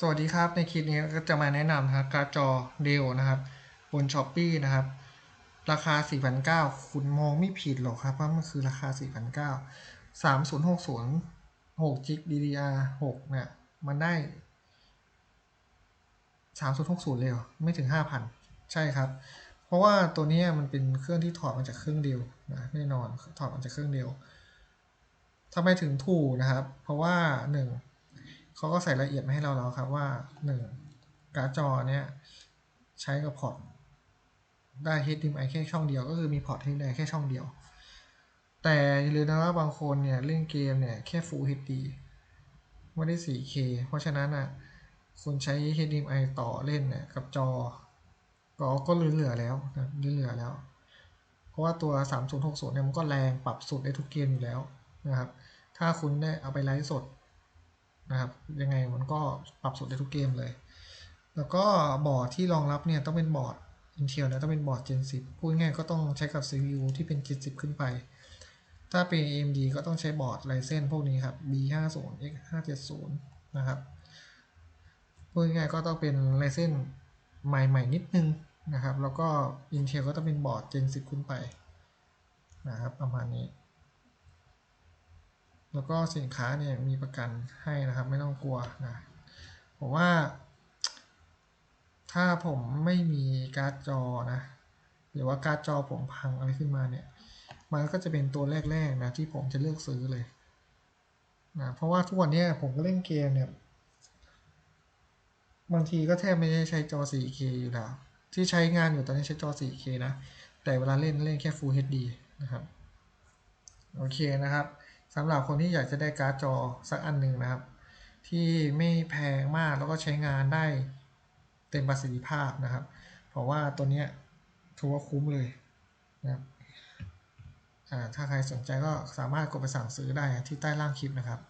สวัสดีครับในคลิปนี้ก็จะมาแนะนำนะครับการ์ดจอเดลนะครับบนช้อปปีนะครับ ราคา 4,900 คุณมองไม่ผิดหรอกครับว่ามันคือราคา 4,900 3060 6 g DDR 6เนี่ยมันได้ 3060 เลยเหรอไม่ถึง 5,000 ใช่ครับ เพราะว่าตัวนี้มันเป็นเครื่องที่ถอดมาจากเครื่องเดียวนะแน่นอนถอดมาจากเครื่องเดียวทำไมถึงถูกนะครับ เพราะว่า 1 เขาก็ใส่รายละเอียดมาให้เราแล้วครับว่า 1 การ์ดจอเนี่ยใช้กับพอร์ตได้ HDMI แค่ช่องเดียวก็คือมีพอร์ต HDMI แค่ช่องเดียว แต่อย่าลืมนะว่าบางคนเนี่ยเล่นเกมเนี่ยแค่ Full HD ไม่ได้ 4K เพราะฉะนั้นอะคุณใช้ HDMI ต่อเล่นเนี่ยกับจอ ก็ก็เหลือแล้วนะเหลือแล้ว เพราะว่าตัว 3060เนี่ยมันก็แรงปรับสุดได้ทุกเกมอยู่แล้วนะครับ ถ้าคุณได้เอาไปไลฟ์สด นะครับ ยังไงมันก็ปรับสดได้ทุกเกมเลย แล้วก็บอร์ดที่รองรับเนี่ยต้องเป็นบอร์ด Intel นะต้องเป็นบอร์ด Gen 10 พูดง่ายก็ต้องใช้กับ CPU ที่เป็น Gen 10 ขึ้นไป ถ้าเป็น AMD ก็ต้องใช้บอร์ด Ryzen พวกนี้ครับ B50 X570 นะครับ พูดง่ายก็ต้องเป็น Ryzen ใหม่ ๆ นิดนึงนะครับ แล้วก็ Intel ก็ต้องเป็นบอร์ด Gen 10 ขึ้นไปนะครับประมาณนี้ แล้วก็สินค้าเนี่ยมีประกันให้นะครับไม่ต้องกลัวนะผมว่า ถ้าผมไม่มีการ์ดจอนะหรือว่าการ์ดจอผมพังอะไรขึ้นมาเนี่ยมันก็จะเป็นตัวแรกๆนะที่ผมจะเลือกซื้อเลยนะเพราะว่าทุกวันนี้ผมก็เล่นเกมเนี่ยบางทีก็แทบไม่ได้ใช้จอ 4K อยู่แล้วที่ใช้งานอยู่ตอนนี้ใช้จอ 4K นะ แต่เวลาเล่นเล่นแค่ Full HD นะครับ โอเคนะครับ สำหรับคนที่อยากจะได้การ์ดจอสักอันหนึ่งนะครับ ที่ไม่แพงมากแล้วก็ใช้งานได้เต็มประสิทธิภาพนะครับ เพราะว่าตัวนี้ถือว่าคุ้มเลยนะครับถ้าใครสนใจก็สามารถกดไปสั่งซื้อได้ที่ใต้ล่างคลิปนะครับ